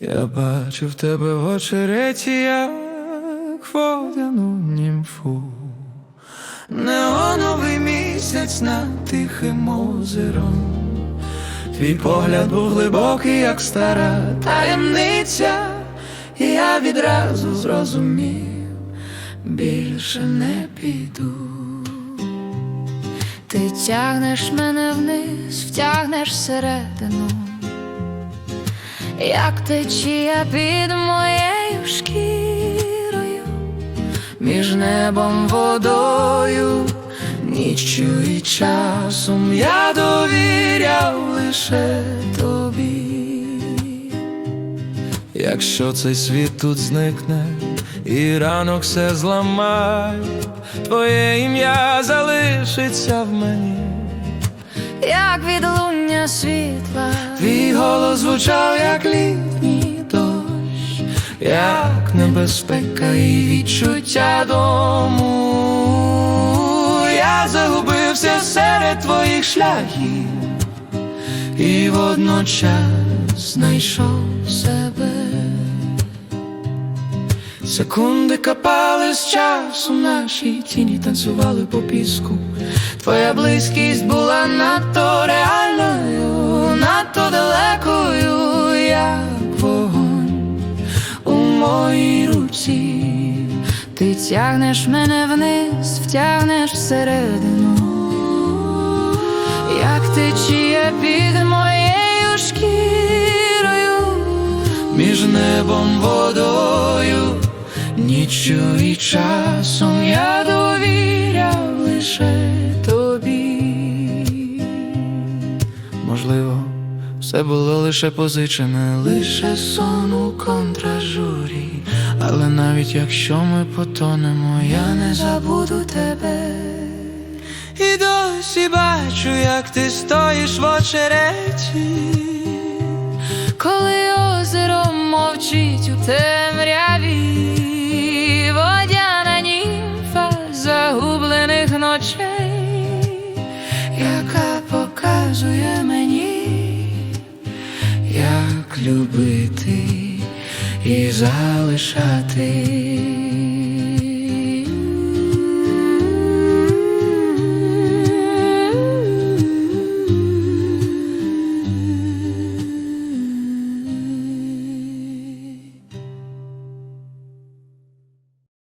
Я бачив тебе в очереті, як водяну німфу. Неоновий місяць над тихим озером. Твій погляд був глибокий, як стара таємниця, і я відразу зрозумів, більше не піду. Ти тягнеш мене вниз, втягнеш всередину, як течія під моєю шкірою, Між небом, водою, ніччю і часом я довіряв лише тобі. Якщо цей світ тут зникне, і ранок все зламає, твоє ім'я залишиться в мені. як відлуння світла, Твій голос звучав, як літній дощ, як небезпека і відчуття дому. Я загубився серед твоїх шляхів і водночас знайшов себе. Секунди капали з часу, наші тіні танцювали по піску. Твоя близькість була надто ти тягнеш мене вниз, втягнеш всередину, як течія під моєю шкірою. Між небом, водою, ніччю і часом я довіряв лише тобі. Можливо, все було лише позичене, лише сон у контражурі. Але навіть якщо ми потонемо, я не забуду тебе. І досі бачу, як ти стоїш в очереті. Коли озеро мовчить у темряві, водяна німфа загублених ночей, яка показує мені, як любити і залишати.